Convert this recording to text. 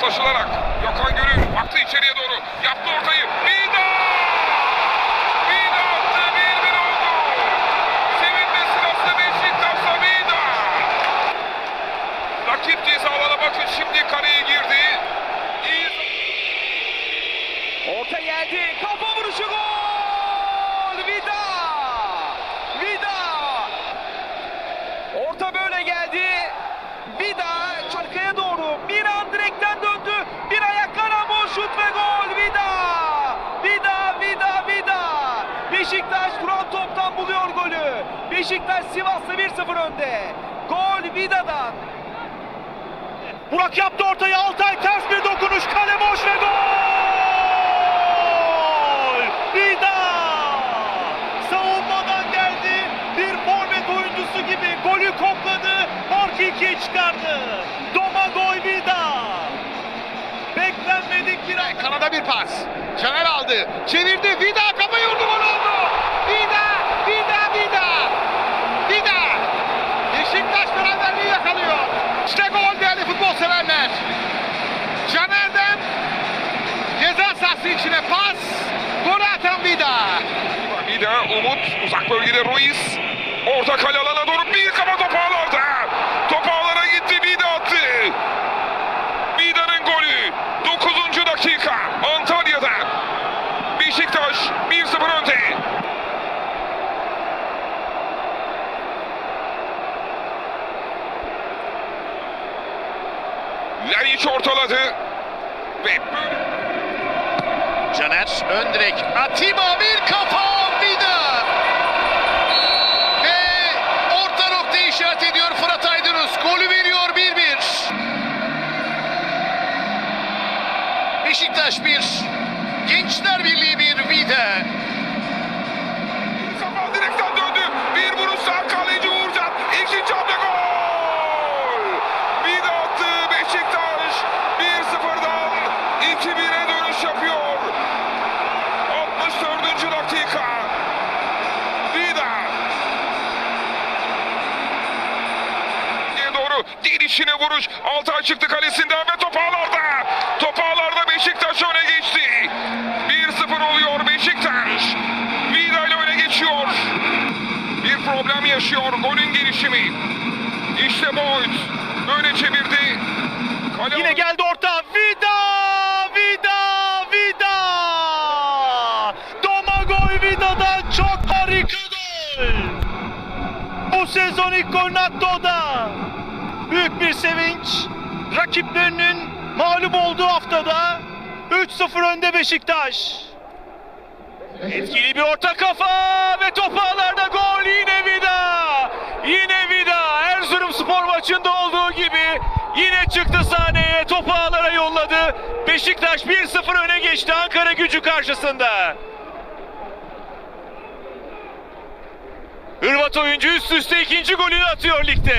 Taşılarak Gökhan Gönül baktı içeriye doğru. Yaptı ortayı. Vida! Vida attı. 1-1 oldu. Sevinme sırası Beşiktaş'ta Vida. Rakip cezalara bakın şimdi kareye girdi. İyi Orta geldi. Kafa vuruşu gol. Vida. Vida. Orta böyle geldi. Vida arkaya doğru. Bir an direkten döndü. Bir ayak karambol şut ve gol. Vida. Vida, Vida, Vida. Beşiktaş duran toptan buluyor golü. Beşiktaş Sivas'ta 1-0 önde. Gol Vida'dan. Burak yaptı ortaya Altay ters bir dokunuş kale boş ve gol! Vida! Savunmadan geldi bir forvet oyuncusu gibi golü kokladı farkı ikiye çıkardı. Domagoj Vida! Beklenmedik bir an. Kanada bir pas. Caner aldı. Çevirdi. Vida kafayı vurdu gol oldu. Vida, Vida, Vida. Vida. Beşiktaş beraberliği yakalıyor. İşte gol değerli futbol severler. Caner'den ceza sahası içine pas. Gol atan Vida. Vida, Umut, uzak bölgede Ruiz. Orta kale alana doğru bir kafa top ağlarda. Top ağlara gitti, Vida attı. Vida'nın golü. 9. dakika Antalya'da. Beşiktaş 1-0 önde. Leriç ortaladı. Ve Caner ön direk. Atiba bir kafa Vida. Ve orta nokta işaret ediyor Fırat Aydınus. Golü veriyor 1-1. Beşiktaş 1. Gençler Birliği 1 Vida. Gelişine vuruş. Altay çıktı kalesinden ve top ağlarda. Top ağlarda Beşiktaş öne geçti. 1-0 oluyor Beşiktaş. Vida ile öne geçiyor. Bir problem yaşıyor golün gelişimi. İşte Boyd. Böyle çevirdi. Kale Yine geldi orta. Vida! Vida! Vida! Domagoj Vida'dan çok harika gol. Bu sezon ilk golünü attı o da. Büyük bir sevinç. Rakiplerinin mağlup olduğu haftada 3-0 önde Beşiktaş. Etkili bir orta kafa ve top ağlarda gol yine Vida. Yine Vida Erzurum spor maçında olduğu gibi yine çıktı sahneye topu ağlara yolladı. Beşiktaş 1-0 öne geçti Ankara gücü karşısında. Hırvat oyuncu üst üste ikinci golünü atıyor ligde.